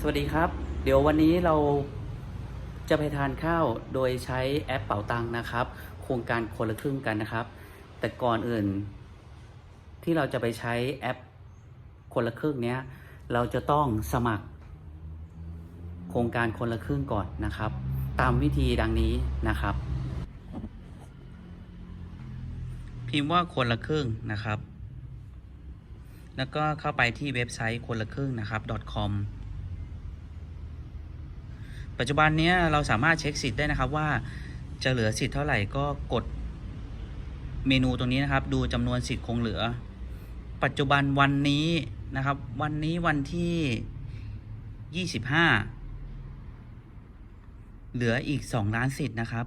สวัสดีครับ เดี๋ยววันนี้เราจะไปทานข้าวโดยใช้แอปเป๋าตังนะครับ โครงการคนละครึ่งกันนะครับ แต่ก่อนอื่น ที่เราจะไปใช้แอปคนละครึ่งเนี้ย เราจะต้องสมัคร โครงการคนละครึ่งก่อนนะครับ ตามวิธีดังนี้นะครับ พิมพ์ว่าคนละครึ่งนะครับ แล้วก็เข้าไปที่เว็บไซต์คนละครึ่งนะครับ .com ปัจจุบันนี้เราสามารถเช็คสิทธิ์ได้นะครับว่าจะเหลือสิทธิ์เท่าไหร่ก็กดเมนูตรงนี้นะครับ ดูจำนวนสิทธิ์คงเหลือ ปัจจุบันวันนี้นะครับ วันนี้วันที่ 25 เหลืออีก 2 ล้านสิทธิ์นะครับ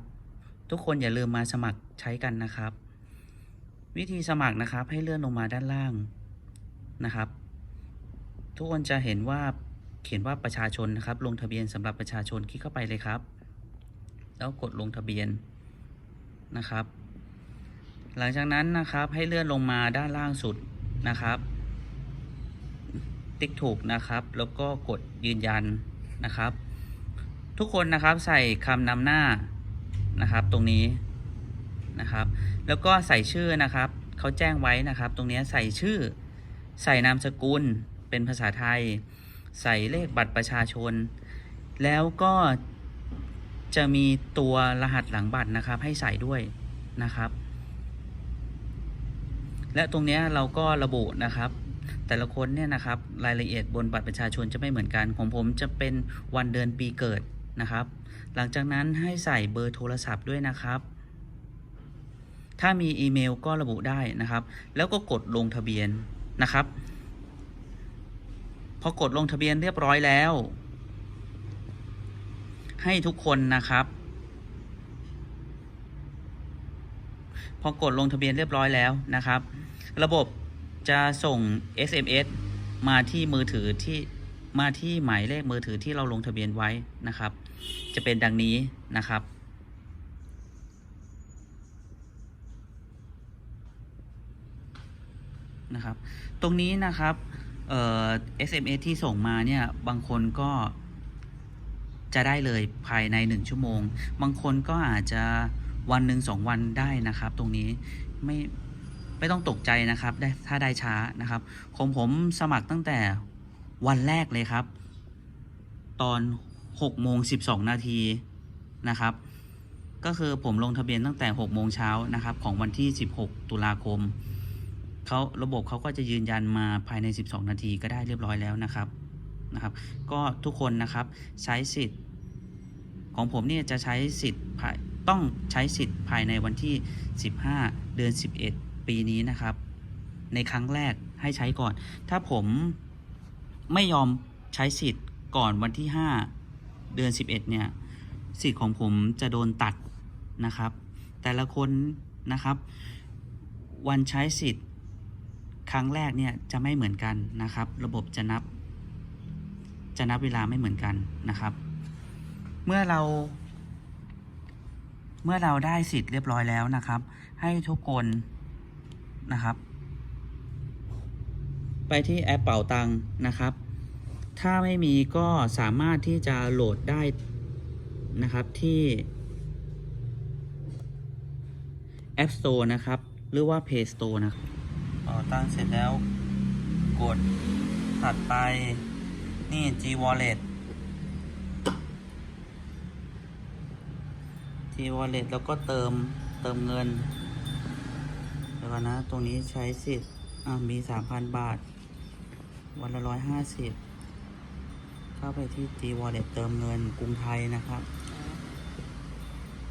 ทุกคนอย่าลืมมาสมัครใช้กันนะครับ วิธีสมัครนะครับให้เลื่อนลงมาด้านล่างนะครับ ทุกคนจะเห็นว่า เขียนว่าประชาชนนะครับ ลงทะเบียนสำหรับประชาชนคลิกเข้าไปเลยครับ แล้วกดลงทะเบียนนะครับ หลังจากนั้นนะครับให้เลื่อนลงมาด้านล่างสุดนะครับ ติ๊กถูกนะครับ แล้วก็กดยืนยันนะครับ ทุกคนนะครับใส่คำนำหน้านะครับ ตรงนี้นะครับ แล้วก็ใส่ชื่อนะครับเขาแจ้งไว้นะครับ ตรงนี้ใส่ชื่อใส่นามสกุลเป็นภาษาไทย ใส่เลขบัตรประชาชน แล้วก็จะมีตัวรหัสหลังบัตรนะครับ ให้ใส่ด้วยนะครับ และตรงนี้เราก็ระบุนะครับ แต่ละคนเนี่ยนะครับรายละเอียดบนบัตรประชาชนจะไม่เหมือนกันของผมจะเป็นวันเดือนปีเกิดนะครับ หลังจากนั้นให้ใส่เบอร์โทรศัพท์ด้วยนะครับ ถ้ามีอีเมลก็ระบุได้นะครับ แล้วก็กดลงทะเบียนนะครับ พอกดลงทะเบียนเรียบร้อยแล้ว ให้ทุกคนนะครับ พอกดลงทะเบียนเรียบร้อยแล้วนะครับ ระบบจะส่ง SMS มาที่มือถือที่มาที่หมายเลขมือถือที่เราลงทะเบียนไว้นะครับ จะเป็นดังนี้นะครับนะครับ ตรงนี้นะครับ เอ่อ SMS ที่ส่งมาเนี่ยบางคนก็จะได้เลยภายในหนึ่งชั่วโมง บางคนก็อาจจะวันหนึ่งสองวันได้นะครับ ตรงนี้ไม่ไม่ต้องตกใจนะครับได้ถ้าได้ช้านะครับของผมสมัครตั้งแต่วันแรกเลยครับ ตอน6โมง12 นาทีนะครับ ก็คือผมลงทะเบียนตั้งแต่6โมงเช้านะครับ ของวันที่ 16 ตุลาคม เขาระบบเขาก็จะยืนยันมาภายใน 12 นาทีก็ได้เรียบร้อยแล้วนะครับนะครับ ก็ทุกคนนะครับใช้สิทธิ์ ของผมเนี่ยจะใช้สิทธิ์ต้องใช้สิทธิ์ภายในวันที่ 15 เดือน 11 ปีนี้นะครับ ในครั้งแรกให้ใช้ก่อน ถ้าผมไม่ยอมใช้สิทธิ์ก่อนวันที่ 5 เดือน 11 เนี่ยสิทธิ์ของผมจะโดนตัดนะครับ แต่ละคนนะครับ วันใช้สิทธิ์ ครั้งแรกเนี่ยจะไม่เหมือนกันนะครับ ระบบจะนับ จะนับเวลาไม่เหมือนกันนะครับ เมื่อเรา เมื่อเราได้สิทธิ์เรียบร้อยแล้วนะครับ ให้ทุกคนนะครับ ไปที่แอปเป่าตังนะครับ ถ้าไม่มีก็สามารถที่จะโหลดได้นะครับที่ App Store นะครับ หรือว่า Play Store นะครับ ตั้งเสร็จแล้ว กดถัดไป นี่ G Wallet G Wallet แล้วก็เติมเติมเงินเดี๋ยวนะ ตรงนี้ใช้สิทธิ์อ่ามี3,000บาท วันละร้อยห้าสิบเข้าไปที่ G Wallet เติมเงินกรุงไทยนะครับ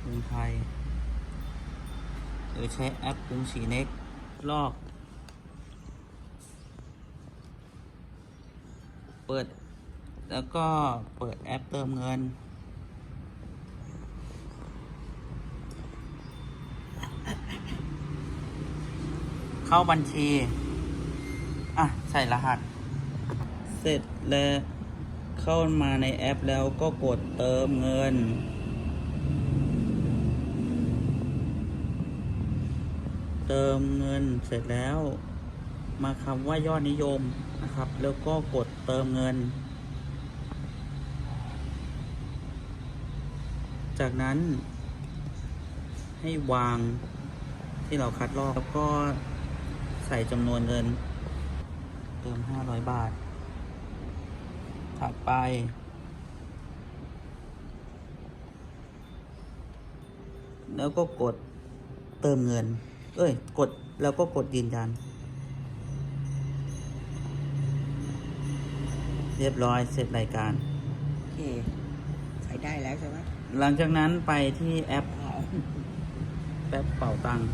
กรุงไทย หรือใช้แอปกรุงศรีเน็กลอก เปิด แล้วก็เปิดแอปเติมเงิน เข้าบัญชี อะ ใส่รหัส เสร็จแล้วเข้ามาในแอปแล้วก็กดเติมเงินเติมเงินเสร็จแล้ว มาคำว่ายอดนิยมนะครับ แล้วก็กดเติมเงิน จากนั้นให้วางที่เราคัดลอกแล้วก็ใส่จำนวนเงิน เติม 500 บาท ถัดไป แล้วก็กดเติมเงิน เอ้ย กดแล้วก็กดยืนยัน เรียบร้อยเสร็จรายการ โอเค ใส่ได้แล้วใช่ไหมหลังจากนั้นไปที่แอปอ๋อแอปเป่าตังค์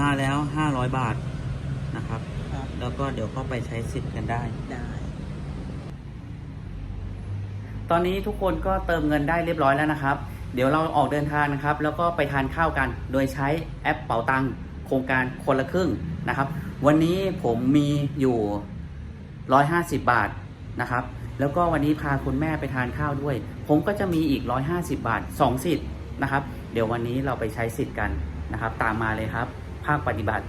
มาแล้ว 500 บาทนะครับ ครับแล้วก็เดี๋ยวเข้าไปใช้สิทธิ์กันได้ ได้ ตอนนี้ทุกคนก็เติมเงินได้เรียบร้อยแล้วนะครับ เดี๋ยวเราออกเดินทางนะครับ แล้วก็ไปทานข้าวกัน โดยใช้แอปเป๋าตังโครงการคนละครึ่งนะครับ วันนี้ผมมีอยู่ 150 บาทนะครับ แล้วก็วันนี้พาคุณแม่ไปทานข้าวด้วย ผมก็จะมีอีก 150 บาท 2 สิทธิ์นะครับ เดี๋ยววันนี้เราไปใช้สิทธิ์กันนะครับ ตามมาเลยครับ ภาคปฏิบัติ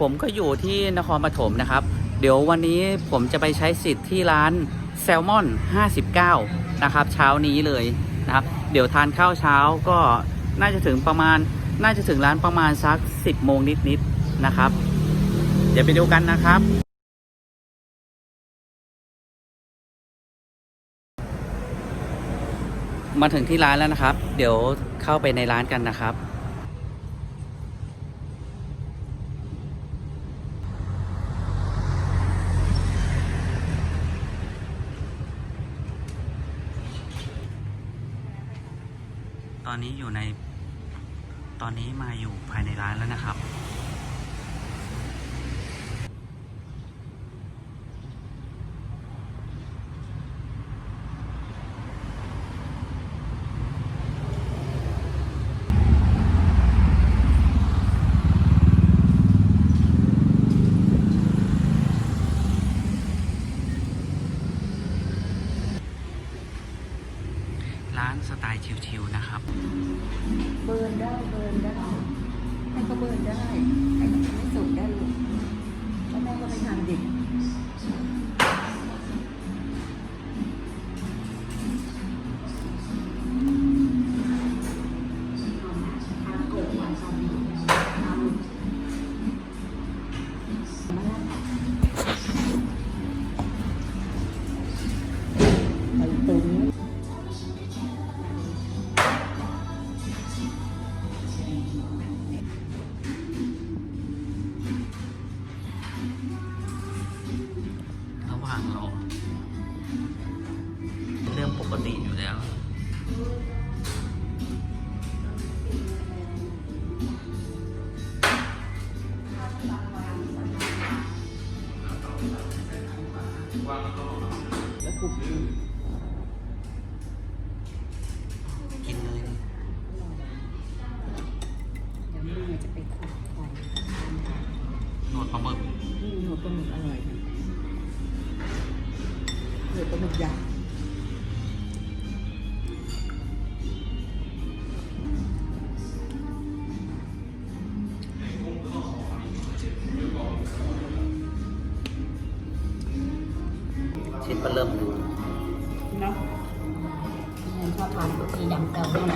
ผมก็อยู่ที่นครปฐมนะครับ เดี๋ยววันนี้ผมจะไปใช้สิทธิ์ที่ร้านแซลมอน 59 นะครับ เช้านี้เลยนะครับ เดี๋ยวทานข้าวเช้าก็น่าจะถึงประมาณ น่าจะถึงร้านประมาณสัก 10 โมงนิดๆนะครับ เดี๋ยวไปดูกันนะครับ มาถึงที่ร้านแล้วนะครับ เดี๋ยวเข้าไปในร้านกันนะครับ ตอนนี้อยู่ใน ตอนนี้มาอยู่ภายในร้านแล้วนะครับ แล้ ชิ้นปลาเริ่มดูเนาะชอบทานมียำแซลมอน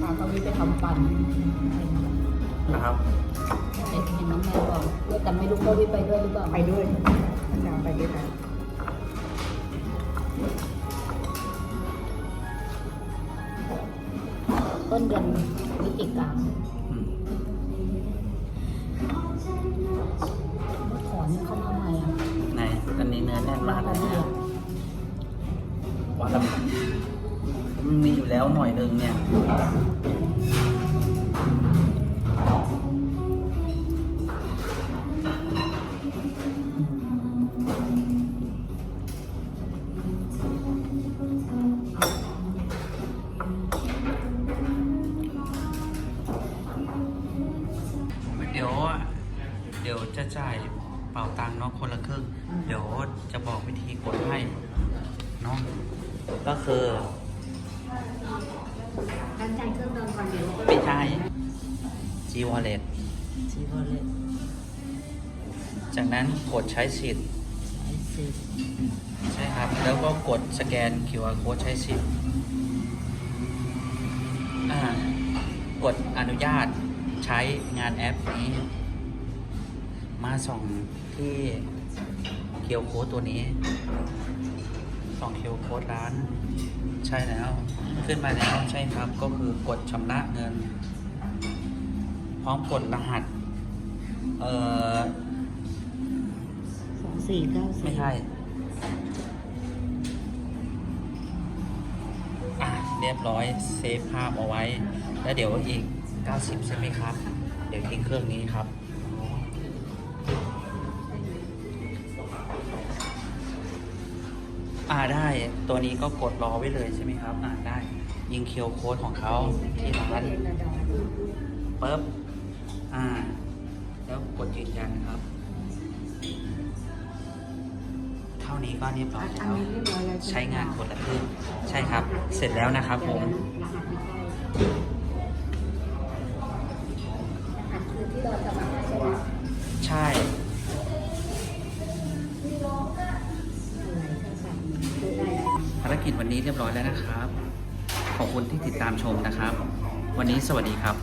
พาเขาวิไปทำฟันนะครับเห็นน้องแม่บอกแต่ไม่รู้ว่าวิไปด้วยหรือเปล่าไปด้วยน้ำไปด้วยกัน ต้นเดือนพฤศจิกาถอนเข้ามาใหม่อะไหนอันนี้เนื้อแน่นมากเลยเนี่เนี่ยยหวาแล้วมันมีอยู่แล้วหน่อยนึงเนี่ย จะจ่ายเป่าตังค์เนาะคนละครึ่ง เดี๋ยวจะบอกวิธีกดให้เนาะก็คือการจ่ายเครื่องดองก่อนเดี๋ยวไม่ใช่ G Wallet ชีวอลเล็ตจากนั้นกดใช้สิทธิ์ไอซีใช่ครับ แล้วก็กดสแกน QR code ใช้สิทธิ์อ่ากดอนุญาตใช้งานแอปนี้ มาส่องที่เคียวโค้ดตัวนี้ส่องเคียวโค้ดร้าน ใช่แล้ว ขึ้นมาแล้วใช่ครับก็คือกดชำระเงิน พร้อมกดรหัส เอ่อสองสี่เก้าสี่ไม่ใช่อะเรียบร้อยเซฟภาพเอาไว้ แล้วเดี๋ยวอีก 90 ใช่ไหมครับ เดี๋ยวทิ้งเครื่องนี้ครับ อ่าได้ตัวนี้ก็กดรอไว้เลยใช่ไหมครับ อ่าได้ ยิงเคียวโค้ดของเขาที่ร้านปึ๊บอ่า แล้วกดยืนยันครับ เท่านี้ก็เรียบร้อยอันแล้วนี้เรียบร้อยแล้วใช้งานคนละครึ่งใช่ครับ เสร็จแล้วนะครับผมรหัสไม่ใช่รหัสคือที่เรา รกิจวันนี้เรียบร้อยแล้วนะครับ ขอบคุณที่ติดตามชมนะครับ วันนี้สวัสดีครับ